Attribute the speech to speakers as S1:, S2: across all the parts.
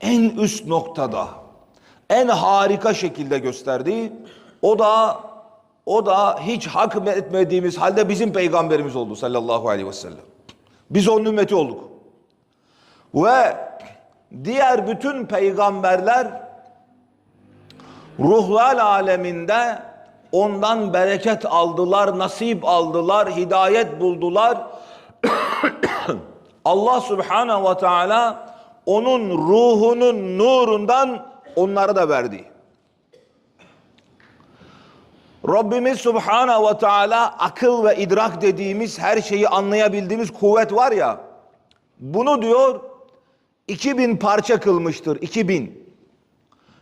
S1: en üst noktada, en harika şekilde gösterdi. O da o da hiç hak etmediğimiz halde bizim peygamberimiz oldu sallallahu aleyhi ve sellem. Biz onun ümmeti olduk. Ve diğer bütün peygamberler ruhlar aleminde ondan bereket aldılar, nasip aldılar, hidayet buldular. Allah subhanahu ve teala onun ruhunun nurundan onlara da verdi. Rabbimiz subhanahu ve teala akıl ve idrak dediğimiz her şeyi anlayabildiğimiz kuvvet var ya bunu diyor 2000 parça kılmıştır 2000.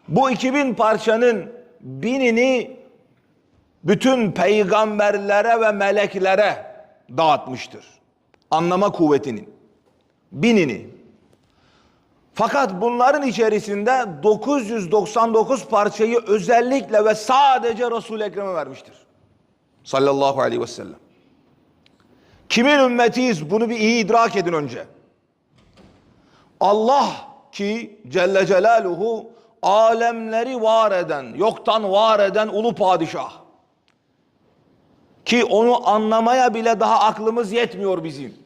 S1: Bu 2000 parçanın binini bütün peygamberlere ve meleklere dağıtmıştır. Anlama kuvvetinin binini. Fakat bunların içerisinde 999 parçayı özellikle ve sadece Resul-i Ekrem'e vermiştir. Sallallahu aleyhi ve sellem. Kimin ümmetiyiz bunu bir iyi idrak edin önce. Allah ki Celle Celaluhu alemleri var eden, yoktan var eden ulu padişah. Ki onu anlamaya bile daha aklımız yetmiyor bizim.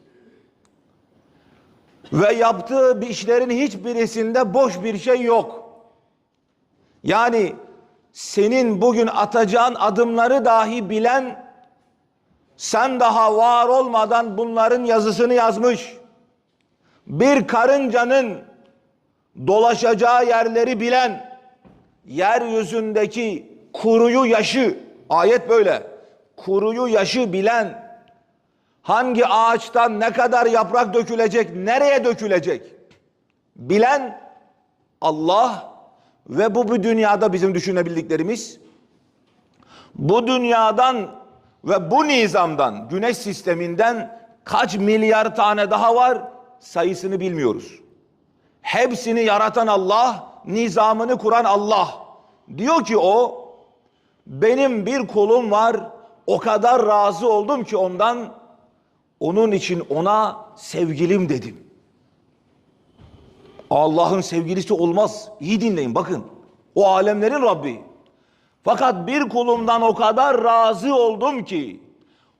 S1: Ve yaptığı bir işlerin hiçbirisinde boş bir şey yok. Yani senin bugün atacağın adımları dahi bilen sen daha var olmadan bunların yazısını yazmış. Bir karıncanın dolaşacağı yerleri bilen yeryüzündeki kuruyu yaşı ayet böyle kuruyu yaşı bilen hangi ağaçtan ne kadar yaprak dökülecek, nereye dökülecek bilen Allah ve bu bu dünyada bizim düşünebildiklerimiz bu dünyadan ve bu nizamdan, güneş sisteminden kaç milyar tane daha var sayısını bilmiyoruz. Hepsini yaratan Allah, nizamını kuran Allah. Diyor ki o, benim bir kulum var, o kadar razı oldum ki ondan, onun için ona sevgilim dedim. Allah'ın sevgilisi olmaz. İyi dinleyin bakın. O alemlerin Rabbi. Fakat bir kulumdan o kadar razı oldum ki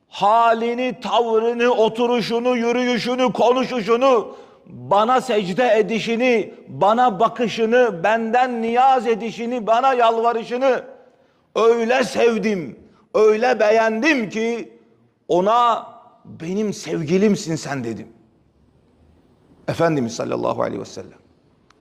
S1: halini, tavrını, oturuşunu, yürüyüşünü, konuşuşunu, bana secde edişini, bana bakışını, benden niyaz edişini, bana yalvarışını öyle sevdim, öyle beğendim ki ona benim sevgilimsin sen dedim. Efendimiz sallallahu aleyhi ve sellem.